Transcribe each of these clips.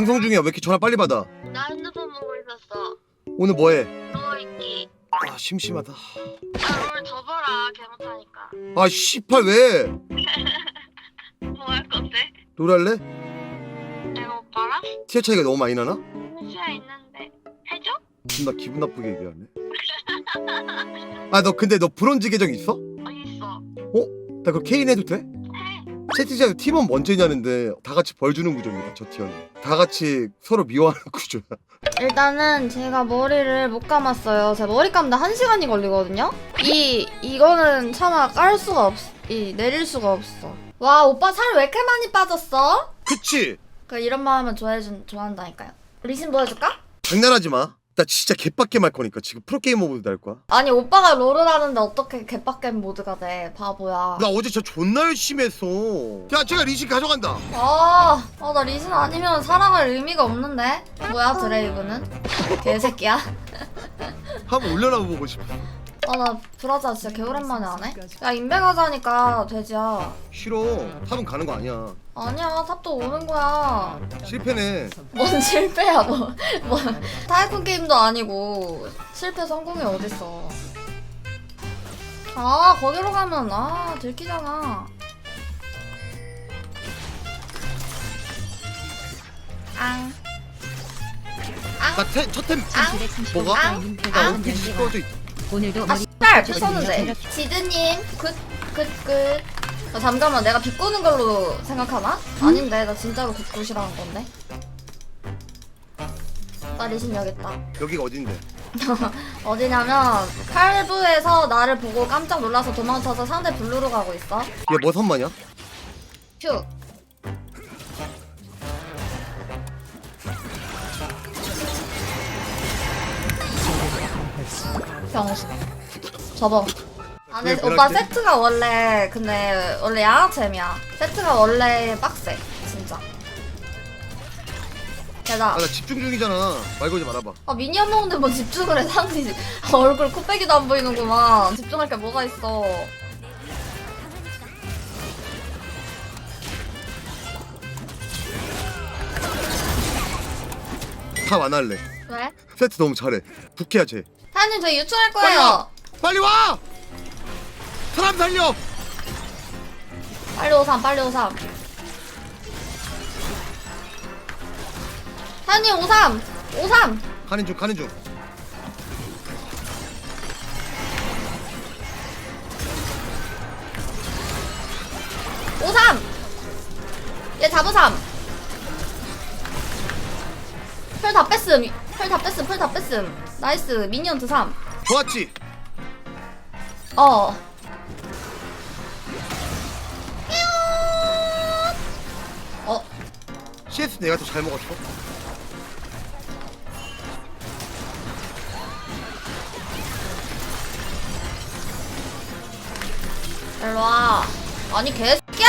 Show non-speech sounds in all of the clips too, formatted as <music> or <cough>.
방송 중이야 왜 이렇게 전화 빨리 받아 나 핸드폰 보고 있었어. 오늘 뭐해 누워있기. 아 심심하다 나롤 접어라, 개 못하니까. 아 씨팔 왜 <laughs> 뭐 할 건데? 놀할래? 내가 오빠랑? 티어 차이가 너무 많이 나나? 시야 있는데. 해줘? 존나 기분 나쁘게 얘기하네 아 너 근데 너 브론즈 계정 있어? 어딨어? 나 그거 케인 해도 돼? 해. 채팅창에 팀원 먼저 있냐는데 다 같이 벌 주는 구조입니다 저 티어는 다 같이 서로 미워하는 <laughs> 구조야 일단은 제가 머리를 못 감았어요. 제 머리 감는데 한 시간이 걸리거든요. 이 이거는 차마 깔 수가 없, 이 내릴 수가 없어. 와 오빠 살 왜 이렇게 많이 빠졌어? 그치? 그 이런 말 하면 좋아해 준 좋아한다니까요. 리신 보여줄까? 장난하지 마 나 진짜 개빡게 말 거니까 지금 프로게이머 모드 날 거야 아니 오빠가 롤을 하는데 어떻게 개빡겜 모드가 돼? 바보야. 나 어제 진짜 존나 열심히 했어 야 제가 리신 가져간다 아, 아, 나 리신 아니면 살아갈 의미가 없는데? 뭐야, 드레이브는? 개새끼야? 한번 올려놔 보고 싶어 아, 나 브라자 진짜 개오랜만에 안 해? 야, 인베 가자니까, 돼지야. 싫어 탑은 가는 거 아니야 아니야, 탑도 오는 거야. 실패네 뭔 실패야, 뭐. 뭐, 타이쿤 게임도 아니고, 실패 성공이 어딨어. 아, 거기로 가면, 아, 들키잖아. 앙. 나 첫 템 앙. 뭐가? 앙. 나 앙. 원피스 꺼져 있 오늘도 아, 씨발! 부쉈는데. 지드님, 굿, 굿, 굿. 아, 잠깐만, 내가 비꼬는 걸로 생각하나? 아닌데, 나 진짜로 굿굿이라는 건데. 나 리신 여기 있다. 여기가 어딘데? <laughs> 어디냐면, 칼부에서 나를 보고 깜짝 놀라서 도망쳐서 상대 블루로 가고 있어. 얘뭐 선마냐? 휴. 병신. 접어. 아, 근데 왜 오빠 그러지? 세트가 원래, 근데 원래 양아챔이야. 세트가 원래 빡세. 진짜. 대박. 아나 집중 중이잖아 말 걸지 말아봐 아, 미니언 먹는데 뭐 집중을 해. 사람들이 얼굴 코빼기도 안 보이는구만. 집중할 게 뭐가 있어. 탑 안 할래 왜? 세트 너무 잘해 부캐야 쟤 사장님, 저희 유출할 빨리 거예요. 와! 빨리 와! 사람 살려! 빨리 오삼 빨리 오삼 사장님 오삼 오삼 가는 중 가는 중 오삼 얘 잡으삼 펄다 뺐음 펄다 뺐음 펄다 뺐음 나이스. 미니언 드삼. 좋았지? 어. 어, CS 내가 더 잘 먹었어? 일로와. 아니 개새끼야!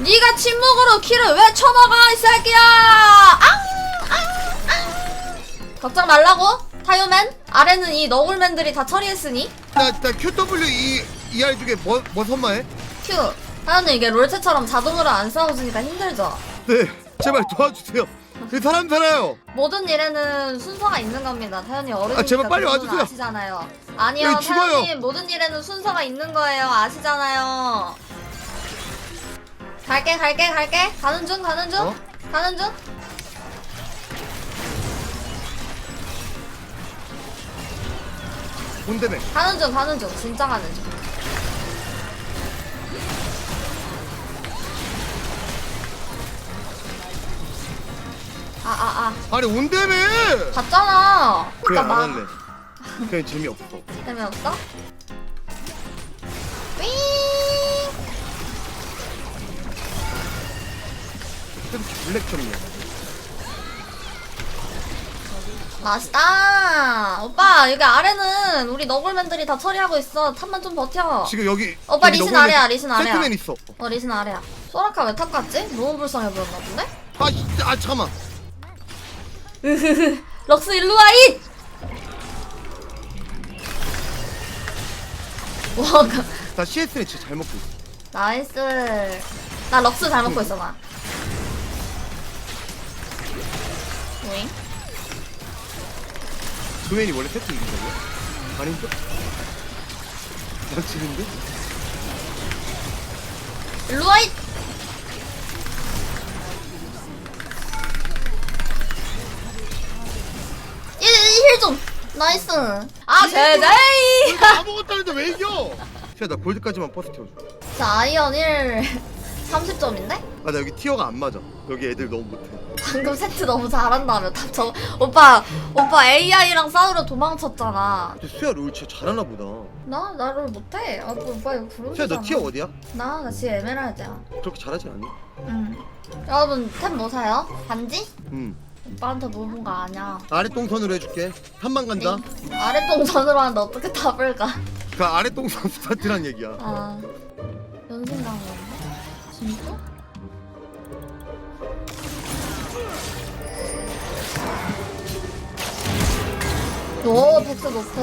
니가 침묵으로 키를 왜 쳐먹어 이 새끼야! 앙! 앙! 앙! 걱정 말라고? 타요맨 아래는 이 너굴맨들이 다 처리했으니? 나, 나 QW 이, ER 중에 뭐, 뭐 선마해? 큐 타요는 이게 롤체처럼 자동으로 안 싸워주니까 힘들죠. 네 제발 도와주세요. 이 사람 살아요. 모든 일에는 순서가 있는 겁니다. 타요님 어른이니까 아, 제발 빨리 그 와주세요. 아시잖아요. 아니요 여기 죽어요. 타요님 모든 일에는 순서가 있는 거예요. 아시잖아요. 갈게 갈게 갈게. 가는 중 가는 중. 어? 가는 중 가는 중 가는 중 진짜 가는 중 아, 아, 아. 아니 온데매 봤잖아. 그래 그러니까 안 할래 그냥 재미없어 재미없어? 윙! 이렇게 블랙 점이야 맛있다. 오빠, 여기 아래는 우리 너굴맨들이 다 처리하고 있어. 탑만 좀 버텨. 지금 여기 오빠 여기 리신 너구리 아래야, 리신 아래야. 세트맨 있어 어, 리신 아래야. 소라카 왜 탑 갔지? 너무 불쌍해 보였나 본데? 아, 아 잠깐만 으흐흐. <laughs> 럭스 일로 와, 잇! 와, 그- 나 CS는 진짜 잘 먹고 있어 나이스. 나 럭스 잘 먹고 있어, 나. 뭐잉? 조연이 원래 세트 이긴 거야? 아닌가? 난 지는데? 일로 와이! 힐좀 나이스 아 제제이 <laughs> 아무것도 아닌데 왜 이겨? 수야 나 골드까지만 버스 태워줘 자 아이언 1 30점인데? 아나 여기 티어가 안 맞아. 여기 애들 너무 못해. 방금 세트 너무 잘한다며 답저 오빠 오빠 AI랑 싸우려 도망쳤잖아. 근데 수야 롤 진짜 잘하나 보다. 나? 나를 못해? 아또 오빠 이거 부르잖아. 너 티어 어디야? 나, 나 지금 에메랄드야. 그렇게 잘하지 않니? 응. 여러분 템 뭐 사요? 반지? 응. 오빠한테 물어본 거 아니야? 아래 동선으로 해줄게. 탐만 간다. 아랫동선으로 하는데 어떻게 답을 가? 그 아래 동선 <laughs> 스타트란 얘기야. 아 연습당 건가? 진짜? 오 백스 노플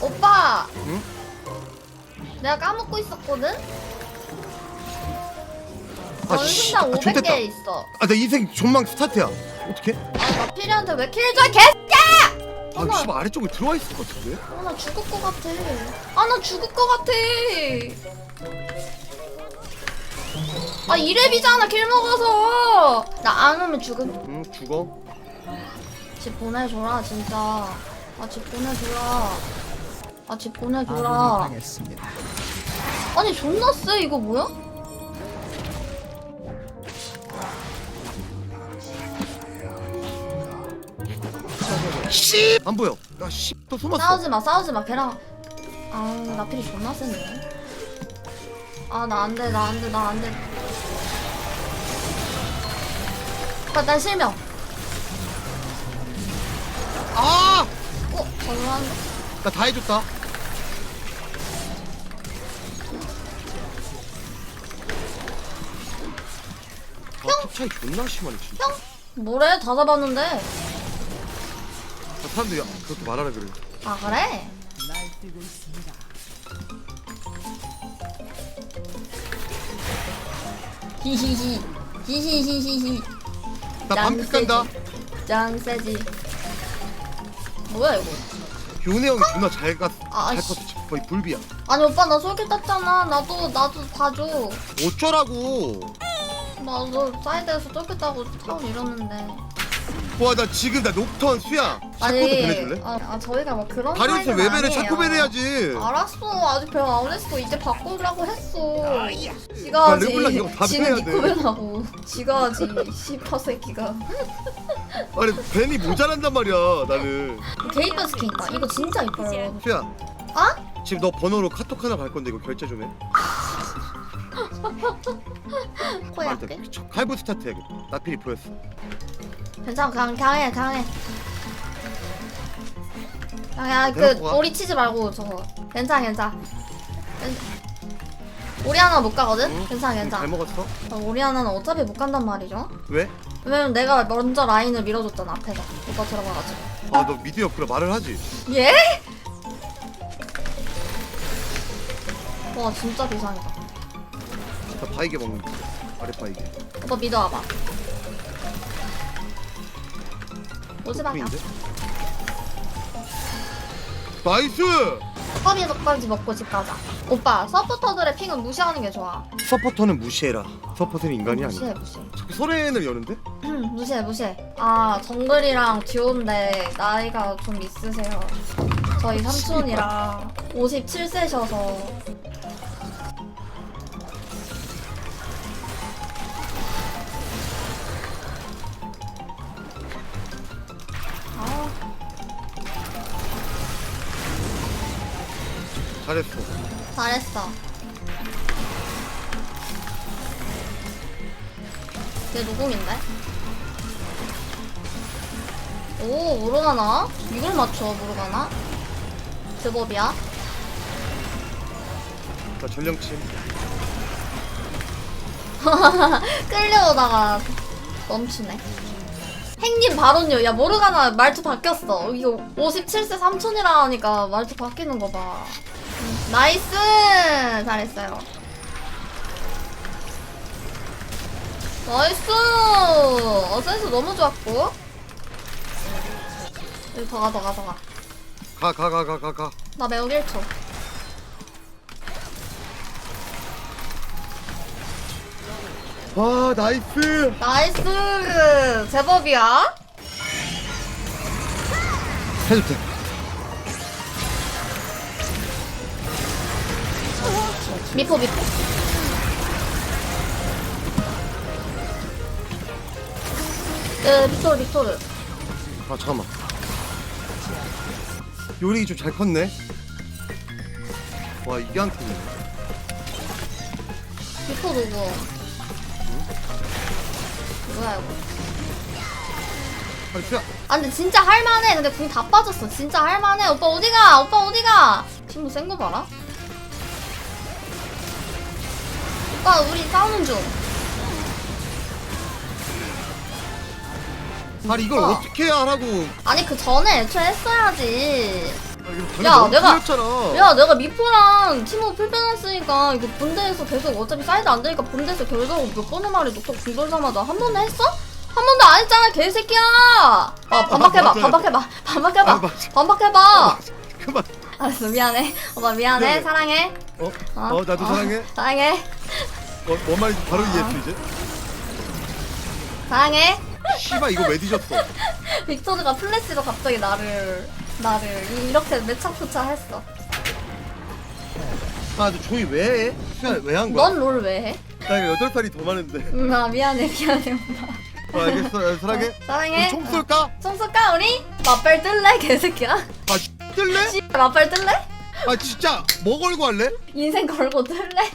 오빠 응? 내가 까먹고 있었거든? 아, 씨. 아, 연습당 좋댔다. 500개 있어 아나 인생 존망 스타트야 어떡해? 아 마필이한테 왜킬줘 개새끼야! 아. 씨발 아래쪽에 들어와 있을 것 같은데? 아, 나 죽을 것 같아. 아, 나 죽을 것 같아. 아, 이랩이잖아, 킬 먹어서. 나 안 오면 죽음. 응 죽어 집 보내줘라, 진짜. 아, 집 보내줘라. 아, 집 보내줘라. 아니, 존나 쎄, 이거 뭐야? 씨! 안 보여 야씨또 숨었어 싸우지 마, 싸우지 마, 걔랑. 아, 나 필이 존나 센데. 아, 나 안 돼, 나 안 돼, 나 안 돼. 난 실명. 아! 어, 저런. 나 다 해줬다 아, top 차이 존나 심하네 진짜 뭐래? 다 잡았는데. 아, 사람들이 야, 그것도 말하라 그래 아, 그래? 히히히. 히히히히히. 나 방금 간다 짱 세지. 뭐야, 이거? 요네 형이 존나 잘 갔, 아, 잘 씨. 컸어 거의 불비야 아니, 오빠, 나 솔깃 땄잖아. 나도, 나도 다 줘. 어쩌라고 나도 사이드에서 쫄깃 따고 타운 잃었는데. 와 나 지금 나 녹턴 수야. 샤코도 보내줄래? 아, 아, 저희가 막 그런 다리우스 사이는 외배를 아니에요. 샤코 배내야지. 알았어. 아직 배워 안 했어. 이제 바꾸려고 했어. 지가 아, 하지 르블랑 이거 다 지는 배워야 돼. 니코벤하고 지가 하지 씨파 새끼가. <laughs> 아니 벤이 모자란단 말이야 나는. 게이트 스킨이다 이거 진짜 이뻐요. 수야. 어? 지금 너 번호로 카톡 하나 갈 건데 이거 결제 좀해. <laughs> 코에 할게. 칼부 스타트 해야겠다. 나필이 보였어 괜찮아 그냥 강해 강해 강해 그 가. 오리 치지 말고 저거 괜찮아 괜찮아 괜- 오리 하나 못 가거든? 응? 괜찮아 잘 괜찮아 먹었어? 어, 오리 하나는 어차피 못 간단 말이죠 왜? 왜냐면 내가 먼저 라인을 밀어줬잖아 앞에서 오빠 들어가가지고 아 너 미드 옆으로 말을 하지 예? 와 진짜 비상이다 나 바이게 먹는다 아래 바이게 오빠 믿어 와봐 오지 마냐 토핑인데? 나이스! 컵이까지 먹고 집 가자. 오빠 서포터들의 핑은 무시하는 게 좋아. 서포터는 무시해라. 서포터는 인간이 무시해 아니야. 무시해. 자꾸 설엔을 여는데? 무시해 무시해. 아 정글이랑 듀오인데 나이가 좀 있으세요. 저희 삼촌이랑 <laughs> 57세셔서 잘했어 잘했어. 얘 누궁인데? 오, 모르가나? 이걸 맞춰, 모르가나? 제법이야. 나 전령침 <laughs> 끌려오다가 멈추네. 행님 바론요. 야, 모르가나 말투 바뀌었어. 이거 57세 삼촌이라 하니까 말투 바뀌는 거 봐. 음, 나이스! 잘했어요. 나이스! 어, 센스 너무 좋았고. 여기 더 가 더 가 더 가 가 가 가 가 가 가 나 매우 1초 와 나이스 나이스 제법이야 돼 미포 미포. 으 빅토르 빅토르. 아 잠깐만. 요리 좀 잘 컸네? 와 이게 한 칸이네. 빅토 누구 뭐야 이거? 빨리 피야. 아 근데 진짜 할만해. 근데 궁 다 빠졌어. 진짜 할만해. 오빠 어디가? 오빠 어디가? 친구 센거 봐라 오빠 우리 싸우는 중. 아니 이걸 어. 어 떻게 해야 하라고. 아니 그 전에 애초에 했어야지. 아, 이거 야, 너무 내가- 틀렸잖아. 야 내가 미포랑 팀워 풀 빼놨으니까 이거 본대에서 계속 어차피 사이드 안 되니까 본대에서 결국 몇 번을 말해 녹턴 궁 돌자마자 한 번도 했어? 한 번도 안 했잖아 개새끼야! 아 반박해봐 맞아요. 반박해봐 반박해봐 아, 맞아. 반박해봐! 그만. 알았어 미안해. 오빠 미안해. 사랑해. 어? 어, 어 나도 사랑해. 사랑해. 어, 뭔 말인지 바로 이해했어 이제 사랑해 씨발 이거 왜 뒤졌어 <laughs> 빅토르가 플래시로 갑자기 나를 나를 이- 이렇게 매차쿠차 했어 아너 조이 왜 해? 수야 왜한 거야? 넌 롤 왜 해? 나 이거 여덟 살이 더 많은데 음, 아 미안해 미안해 오빠 어, 알겠어 야, 사랑해 어, 사랑해 우리 총 쏠까? 총 쏠까 우리? 맞발 뜰래 개새끼야? 아 씨, 뜰래? 씨 맞발 뜰래? 아 진짜 뭐 걸고 할래? 인생 걸고 뜰래?